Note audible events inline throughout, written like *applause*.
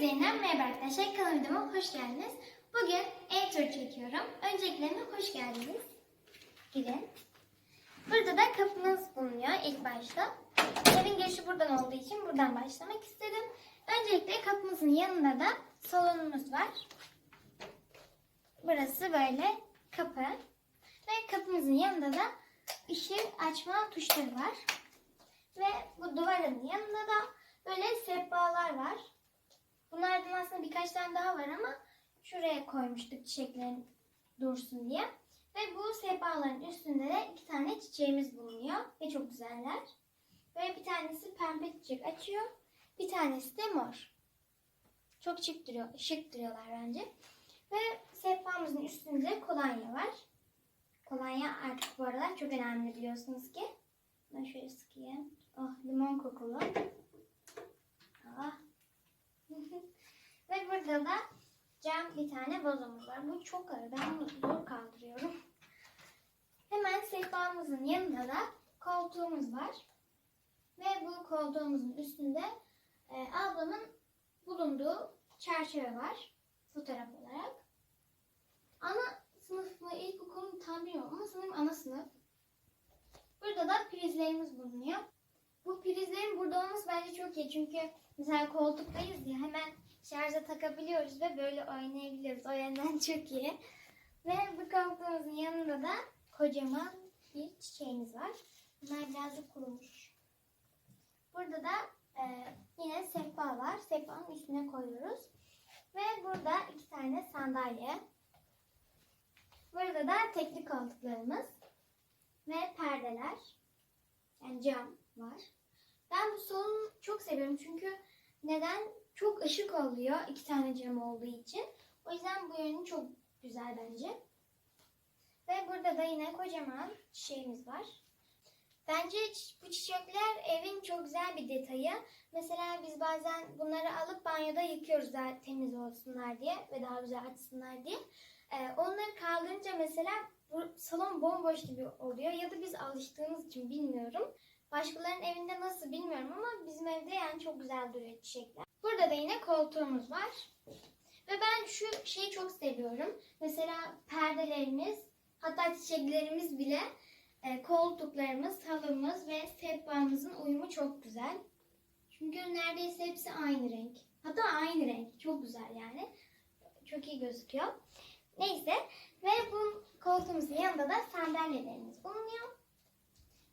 Zeynep, merhaba arkadaşlar. Kanalıma hoş geldiniz. Bugün ev turu çekiyorum. Önceliklerine hoş geldiniz. Girin. Burada da kapımız bulunuyor ilk başta. Evin girişi buradan olduğu için buradan başlamak istedim. Öncelikle kapımızın yanında da salonumuz var. Burası böyle kapı. Ve kapımızın yanında da ışık açma tuşları var. Ve bu duvarın yanında da böyle sehpalar var. Bunlardan aslında birkaç tane daha var ama şuraya koymuştuk çiçeklerin dursun diye. Ve bu sehpaların üstünde de iki tane çiçeğimiz bulunuyor ve çok güzeller. Ve bir tanesi pembe çiçek açıyor. Bir tanesi de mor. Çok şık duruyor, şık duruyorlar bence. Ve sehpamızın üstünde kolonya var. Kolonya artık bu aralar çok önemli biliyorsunuz ki. Ben şöyle sıkayım. Oh limon kokulu. Ah. *laughs* Ve burada da cam bir tane vazomuz var. Bu çok ağır. Ben bunu zor kaldırıyorum. Hemen sehpamızın yanında da koltuğumuz var. Ve bu koltuğumuzun üstünde e, ablamın bulunduğu çerçeve var. Fotoğraf olarak. Ana sınıf mı ilkokul tam bilmiyorum ama sanırım ana sınıf. Burada da prizlerimiz bulunuyor. Bu prizlerin burada olması bence çok iyi çünkü mesela koltuktayız ya hemen şarja takabiliyoruz ve böyle oynayabiliyoruz. O yönden *laughs* çok iyi. Ve bu koltuğumuzun yanında da kocaman bir çiçeğimiz var. Bunlar birazcık kurumuş. Burada da e, yine sehpa var. Sehpanın üstüne koyuyoruz. Ve burada iki tane sandalye. Burada da teknik koltuklarımız ve perdeler. Yani cam var. Ben bu salonu çok seviyorum çünkü neden? Çok ışık oluyor iki tane cam olduğu için. O yüzden bu yönü çok güzel bence. Ve burada da yine kocaman çiçeğimiz var. Bence bu çiçekler evin çok güzel bir detayı. Mesela biz bazen bunları alıp banyoda yıkıyoruz daha temiz olsunlar diye ve daha güzel açsınlar diye. Ee, onları kaldırınca mesela salon bomboş gibi oluyor ya da biz alıştığımız için bilmiyorum. Başkalarının evinde nasıl bilmiyorum ama bizim evde yani çok güzel duruyor çiçekler. Burada da yine koltuğumuz var. Ve ben şu şeyi çok seviyorum. Mesela perdelerimiz, hatta çiçeklerimiz bile e, koltuklarımız, halımız ve sehpamızın uyumu çok güzel. Çünkü neredeyse hepsi aynı renk. Hatta aynı renk. Çok güzel yani. Çok iyi gözüküyor. Neyse. Ve bu koltuğumuzun yanında da sandalyelerimiz bulunuyor.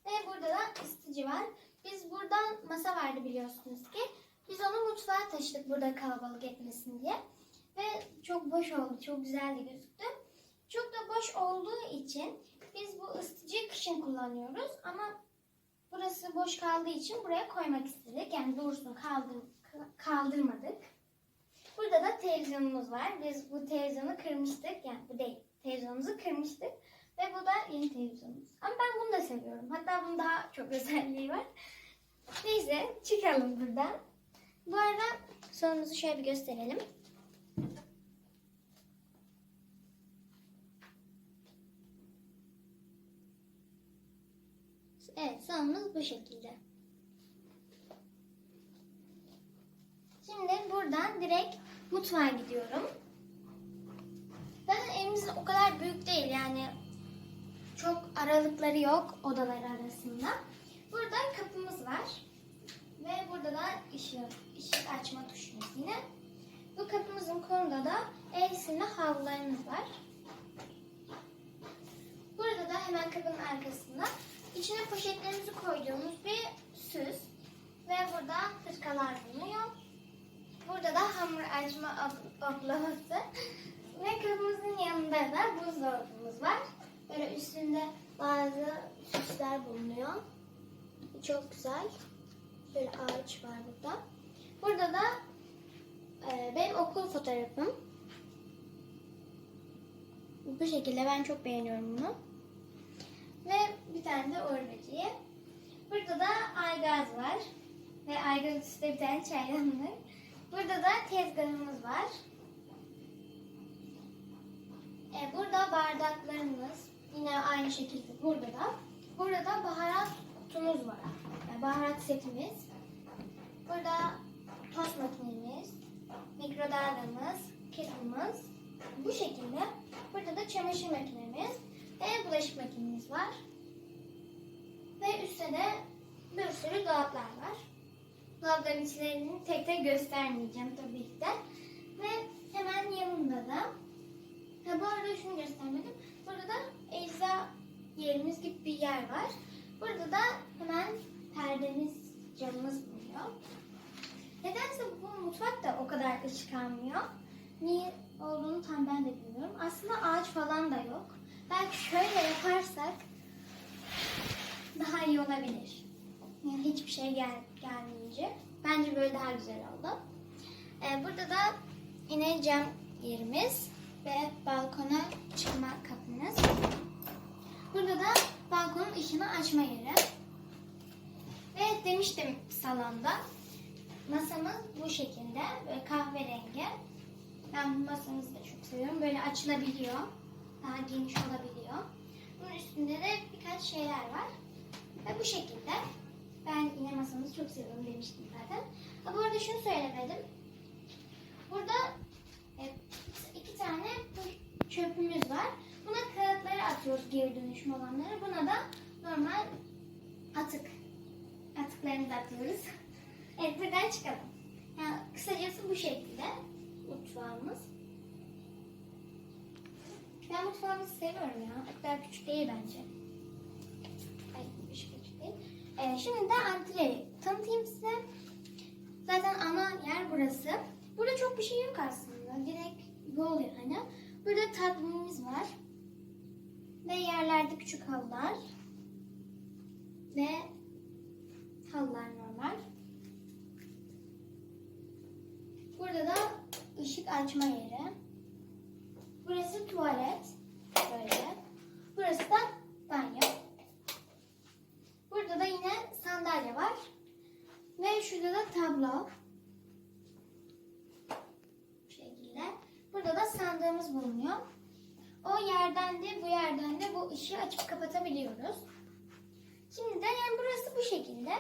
Ve burada da ısıtıcı var. Biz buradan masa vardı biliyorsunuz ki. Biz onu mutfağa taşıdık burada kalabalık etmesin diye. Ve çok boş oldu. Çok güzel de gözüktü. Çok da boş olduğu için biz bu ısıtıcıyı kışın kullanıyoruz. Ama burası boş kaldığı için buraya koymak istedik. Yani dursun kaldır, kaldırmadık. Burada da televizyonumuz var. Biz bu televizyonu kırmıştık. Yani bu değil. Televizyonumuzu kırmıştık. Ve bu da yeni televizyonumuz. Ama ben bunu da seviyorum. Hatta bunun daha çok *laughs* özelliği var. Neyse çıkalım buradan. Bu arada sonumuzu şöyle bir gösterelim. Evet sonumuz bu şekilde. Şimdi buradan direkt mutfağa gidiyorum. Zaten evimiz o kadar büyük değil yani çok aralıkları yok odalar arasında. Burada kapımız var. Ve burada da ışık, ışık açma tuşumuz yine. Bu kapımızın kolunda da el silme havlularımız var. Burada da hemen kapının arkasında içine poşetlerimizi koyduğumuz bir süs. Ve burada hırkalar bulunuyor. Burada da hamur açma ab- ablaması. *laughs* Ve kapımızın yanında da buzdolabımız var. Böyle üstünde bazı süsler bulunuyor. Çok güzel. Böyle ağaç var burada. Burada da e, benim okul fotoğrafım. Bu şekilde ben çok beğeniyorum bunu. Ve bir tane de böceği. Burada da aygaz var. Ve aygaz üstte bir tane çaydanlık. Burada da tezgahımız var. E, burada bardaklarımız yine aynı şekilde burada da. Burada da baharat kutumuz var. Baharat setimiz. Burada tost makinemiz. mikrodalgamız, kettle'ımız bu şekilde. Burada da çamaşır makinemiz ve bulaşık makinemiz var. Ve üstte de bir sürü dolaplar var. Dolapların içlerini tek tek göstermeyeceğim tabii ki de. Ve hemen yanında da ha bu arada şunu göstermedim. Burada da ecza yerimiz gibi bir yer var. Burada da perdemiz, camımız bulunuyor. Nedense bu mutfak da o kadar ışık almıyor. Niye olduğunu tam ben de bilmiyorum. Aslında ağaç falan da yok. Belki şöyle yaparsak daha iyi olabilir. Yani hiçbir şey gel gelmeyecek. Bence böyle daha güzel oldu. Ee, burada da yine cam yerimiz ve balkona çıkma kapımız. Burada da balkonun ışığını açma yeri. Ve demiştim salonda masamız bu şekilde böyle kahverengi. Ben bu masamızı da çok seviyorum. Böyle açılabiliyor. Daha geniş olabiliyor. Bunun üstünde de birkaç şeyler var. Ve bu şekilde. Ben yine masamızı çok seviyorum demiştim zaten. Ha, bu arada şunu söylemedim. Burada e, iki tane çöpümüz var. Buna kağıtları atıyoruz geri dönüşüm olanları. Buna da normal atık. Atıklarını da atıyoruz. evet buradan çıkalım. Yani kısacası bu şekilde mutfağımız. Ben mutfağımızı seviyorum ya. O kadar küçük değil bence. Ay hiç küçük değil. Ee, şimdi de antreyi tanıtayım size. Zaten ana yer burası. Burada çok bir şey yok aslında. Direkt yol yani. Burada tatlımız var. Ve yerlerde küçük halılar. Ve halılar normal. Burada da ışık açma yeri. Burası tuvalet. Böyle. Burası da banyo. Burada da yine sandalye var. Ve şurada da tablo. Bu şekilde. Burada da sandığımız bulunuyor. O yerden de bu yerden de bu ışığı açıp kapatabiliyoruz. Şimdi de yani burası bu şekilde.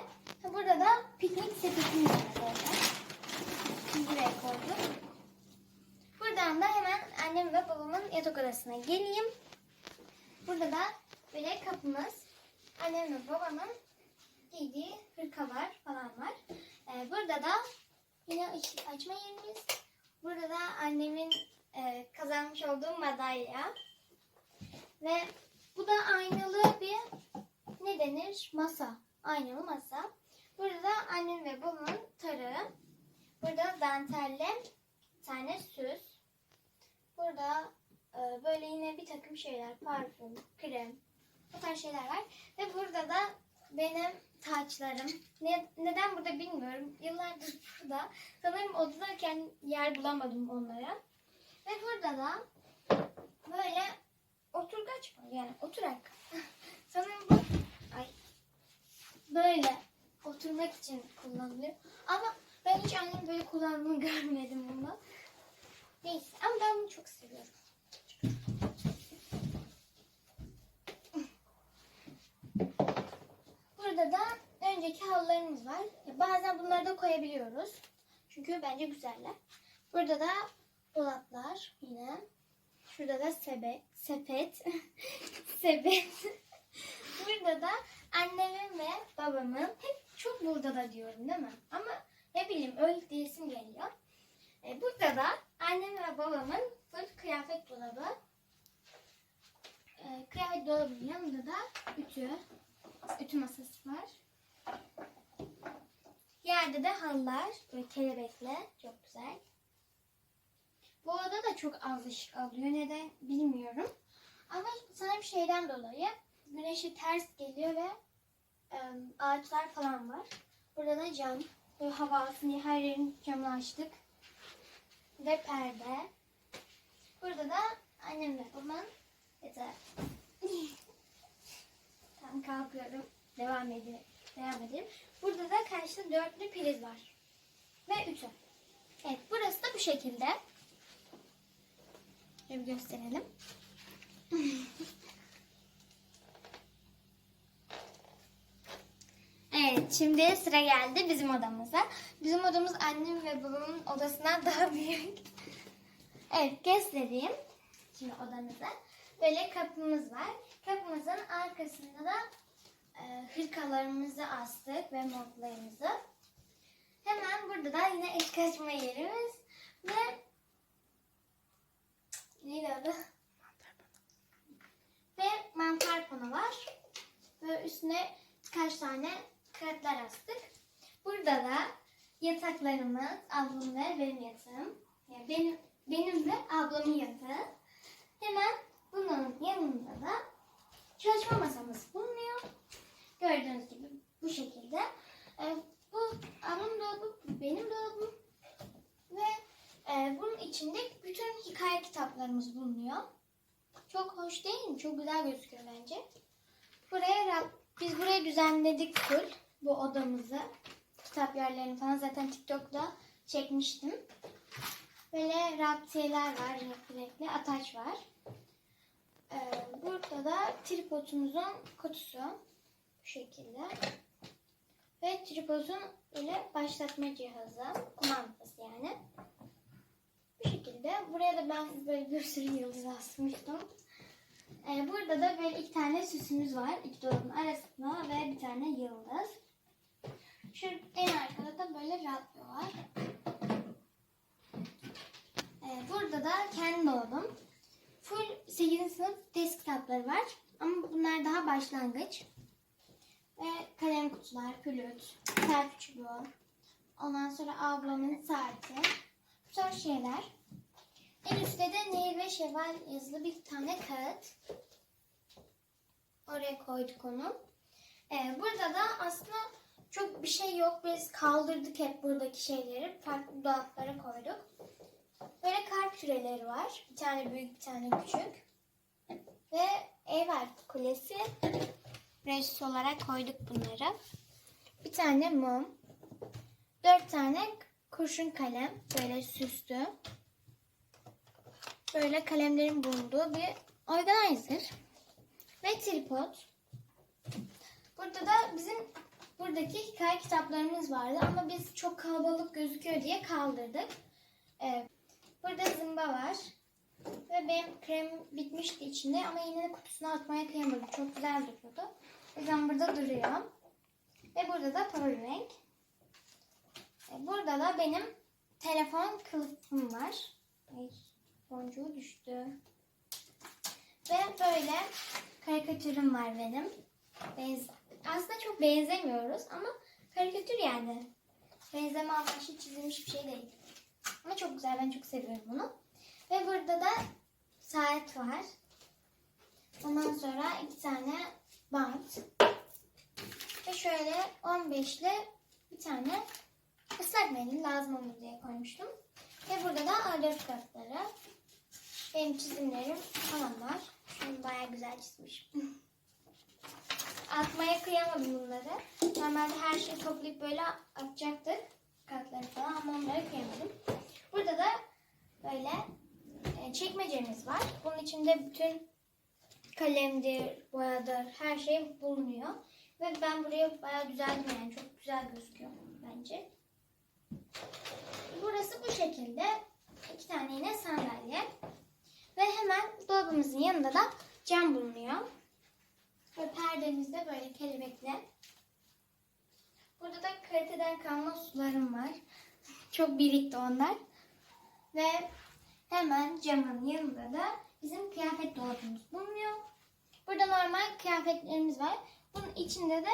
Sepetimiz var böyle. Buraya koydum. Buradan da hemen annem ve babamın yatak odasına geleyim. Burada da böyle kapımız. Annem ve babamın giydiği hırkalar falan var. Ee, burada da yine ışık açma yerimiz. Burada da annemin e, kazanmış olduğu madalya. Ve bu da aynalı bir ne denir? Masa. Aynalı masa. Burada da annem ve babamın tarağı. Burada dantelli bir tane süs. Burada e, böyle yine bir takım şeyler, parfüm, krem, bu tarz şeyler var. Ve burada da benim taçlarım. Ne, neden burada bilmiyorum. Yıllardır burada. Sanırım odadayken yer bulamadım onlara. Ve burada da böyle oturgaç mı? Yani oturak. *laughs* Sanırım bu ay, böyle oturmak için kullanılıyor. Ama ben hiç annem böyle kullandığını *laughs* görmedim bunu. Neyse ama ben bunu çok seviyorum. Burada da önceki halılarımız var. Bazen bunları da koyabiliyoruz. Çünkü bence güzeller. Burada da dolaplar yine. Şurada da sebe, sepet. *laughs* sepet. burada da annemin ve babamın hep çok burada da diyorum değil mi? Ama ne bileyim öyle diyesim geliyor. E, burada da annem ve babamın full kıyafet dolabı. E, kıyafet dolabının yanında da ütü. Ütü masası var. Yerde de halılar. Böyle kelebekle. Çok güzel. Bu oda da çok az ışık alıyor. Neden bilmiyorum. Ama sanırım şeyden dolayı güneşi ters geliyor ve e, ağaçlar falan var. Burada da cam. Böyle hava alsın her yerin camını açtık. Ve perde. Burada da annemle babamın yatağı. *laughs* Tam kalkıyorum. Devam edelim. Devam edelim. Burada da karşıda dörtlü priz var. Ve ütü. Evet burası da bu şekilde. Şöyle gösterelim. *laughs* Evet, şimdi sıra geldi bizim odamıza. Bizim odamız annem ve babamın odasından daha büyük. Evet, göstereyim şimdi odamızı. Böyle kapımız var. Kapımızın arkasında da e, hırkalarımızı astık ve montlarımızı. Hemen burada da yine el kaçma yerimiz ve neydi adı? Ve mantar pano var. Ve üstüne birkaç tane kağıtlar astık. Burada da yataklarımız, ablam ve benim yatağım. Yani benim, benim ve ablamın yatağı. Hemen bunun yanında da çalışma masamız bulunuyor. Gördüğünüz gibi bu şekilde. Ee, bu ablamın dolabı, bu benim dolabım. Ve e, bunun içinde bütün hikaye kitaplarımız bulunuyor. Çok hoş değil mi? Çok güzel gözüküyor bence. Buraya biz buraya düzenledik full bu odamızı. Kitap yerlerini falan zaten TikTok'ta çekmiştim. Böyle raptiyeler var, renkli ataç var. Ee, burada da tripodumuzun kutusu bu şekilde. Ve tripodun böyle başlatma cihazı, kumandası yani. Bu şekilde. Buraya da ben böyle bir sürü yıldız asmıştım. Ee, burada da böyle iki tane süsümüz var. İki dolabın arasında ve bir tane yıldız. Şu en arkada da böyle radyo var. Ee, burada da kendi dolabım. Full 8. sınıf test kitapları var. Ama bunlar daha başlangıç. Ve kalem kutular, flüt, selfie çubuğu. Ondan sonra ablamın saati. Bu tarz şeyler. En üstte de Nehir ve Şevval yazılı bir tane kağıt. Oraya koyduk onu. Ee, burada da aslında çok bir şey yok. Biz kaldırdık hep buradaki şeyleri. Farklı dolaplara koyduk. Böyle kalp küreleri var. Bir tane büyük, bir tane küçük. Ve Eyfel Kulesi. Reis olarak koyduk bunları. Bir tane mum. Dört tane kurşun kalem. Böyle süslü. Böyle kalemlerin bulunduğu bir organizer. Ve tripod. Burada da bizim buradaki hikaye kitaplarımız vardı ama biz çok kalabalık gözüküyor diye kaldırdık. Ee, burada zımba var. Ve benim krem bitmişti içinde ama yine de kutusuna atmaya kıyamadım. Çok güzel duruyordu. O yüzden burada duruyor. Ve burada da powerbank. Ee, burada da benim telefon kılıfım var. Ay, boncuğu düştü. Ve böyle karikatürüm var benim. Benz Aslında çok benzemiyoruz ama karikatür yani. Benzeme amaçlı çizilmiş bir şey değil. Ama çok güzel. Ben çok seviyorum bunu. Ve burada da saat var. Ondan sonra iki tane bant. Ve şöyle 15'li bir tane ıslak mendil lazım olur diye koymuştum. Ve burada da A4 kartları. Benim çizimlerim falan var. Şunu bayağı güzel çizmişim. *laughs* Atmaya kıyamadım bunları. Normalde her şeyi toplayıp böyle atacaktık. Kartları falan ama onları kıyamadım. Burada da böyle e, çekmecemiz var. Bunun içinde bütün kalemdir, boyadır, her şey bulunuyor. Ve ben buraya bayağı düzeldim yani. Çok güzel gözüküyor bence. Burası bu şekilde. İki tane yine sandalye. Ve hemen dolabımızın yanında da cam bulunuyor. Ve perdemizde böyle kelebekle. Burada da kaliteden kalma sularım var. Çok birikti onlar. Ve hemen camın yanında da bizim kıyafet dolabımız bulunuyor. Burada normal kıyafetlerimiz var. Bunun içinde de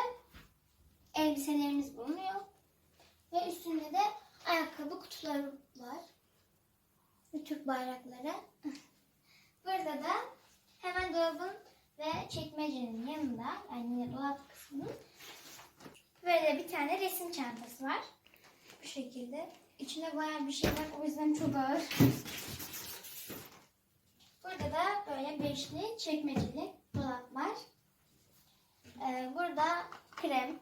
elbiselerimiz bulunuyor. Ve üstünde de ayakkabı kutuları var. Ve Türk bayrakları. *laughs* Burada da hemen dolabın ve çekmecenin yanında yani dolap kısmının böyle bir tane resim çantası var. Bu şekilde. İçinde bayağı bir şey var o yüzden çok ağır. Burada da böyle beşli çekmeceli dolap var. Ee, burada krem,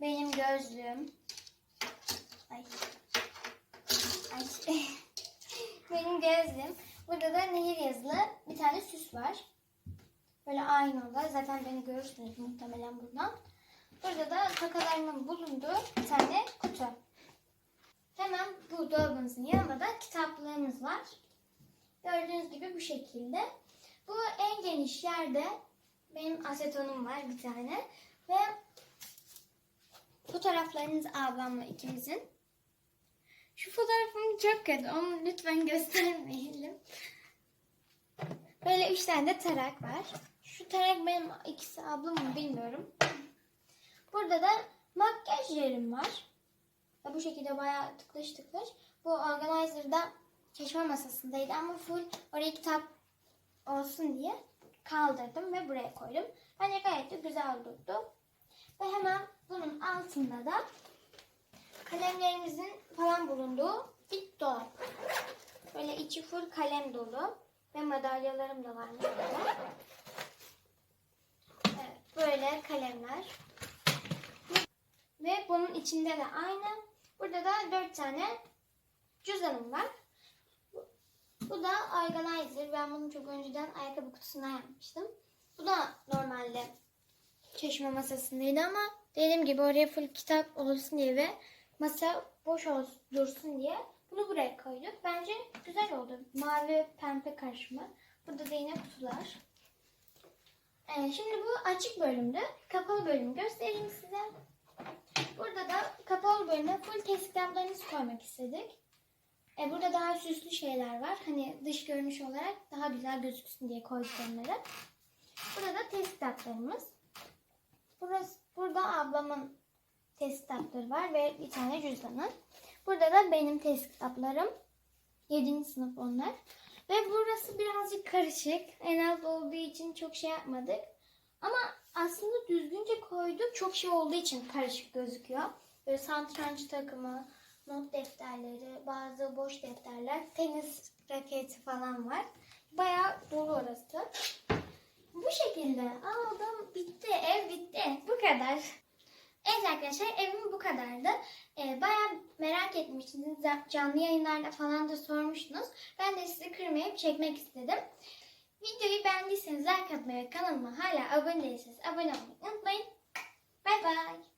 benim gözlüğüm, ay, ay, *laughs* benim gözlüğüm. Burada da nehir yazılı bir tane süs var. Böyle aynı oda. Zaten beni görürsünüz muhtemelen buradan. Burada da tokalarımın bulunduğu bir tane kutu. Hemen bu dolabımızın yanında da kitaplığımız var. Gördüğünüz gibi bu şekilde. Bu en geniş yerde benim asetonum var bir tane. Ve fotoğraflarımız ablamla ikimizin. Şu fotoğrafım çok kötü. Onu lütfen *laughs* göstermeyelim. Böyle üç tane de tarak var. Şu tarak benim ikisi ablamın bilmiyorum. Burada da makyaj yerim var. Bu şekilde bayağı tıklış tıklış. Bu organizer'da çalışma masasındaydı ama full oraya kitap olsun diye kaldırdım ve buraya koydum. Bence gayet de güzel durdu. Ve hemen bunun altında da kalemlerimizin falan bulunduğu bir dolap. Böyle içi full kalem dolu. Ve madalyalarım da var. Böyle kalemler. Ve bunun içinde de aynı. Burada da dört tane cüzdanım var. Bu- da organizer. Ben bunu çok önceden ayakkabı kutusundan yapmıştım. Bu da normalde çalışma masasındaydı ama dediğim gibi oraya full kitap olsun diye ve masa boş olsun, dursun diye bunu buraya koyduk. Bence güzel oldu. Mavi pembe karışımı. Burada da yine kutular. Ee, şimdi bu açık bölümdü. Kapalı bölümü göstereyim size. Burada da kapalı bölüme full kitaplarınızı koymak istedik. Ee, burada daha süslü şeyler var. Hani dış görünüş olarak daha güzel gözüksün diye koyduk onları. Burada da test kitaplarımız. Burası, burada ablamın test kitapları var ve bir tane cüzdanı. Burada da benim test kitaplarım. 7. sınıf onlar. Ve burası birazcık karışık. En alt olduğu için çok şey yapmadık. Ama aslında düzgünce koyduk. Çok şey olduğu için karışık gözüküyor. Böyle satranç takımı, not defterleri, bazı boş defterler, tenis raketi falan var. Bayağı dolu orası. Bu şekilde aldım. Bitti. Ev bitti. Bu kadar. Evet arkadaşlar evim bu kadardı. Ee, bayağı merak etmiştiniz. Canlı yayınlarda falan da sormuştunuz. Ben de sizi kırmayıp çekmek istedim. Videoyu beğendiyseniz like atmayı ve kanalıma hala abone değilseniz abone olmayı unutmayın. Bay bay.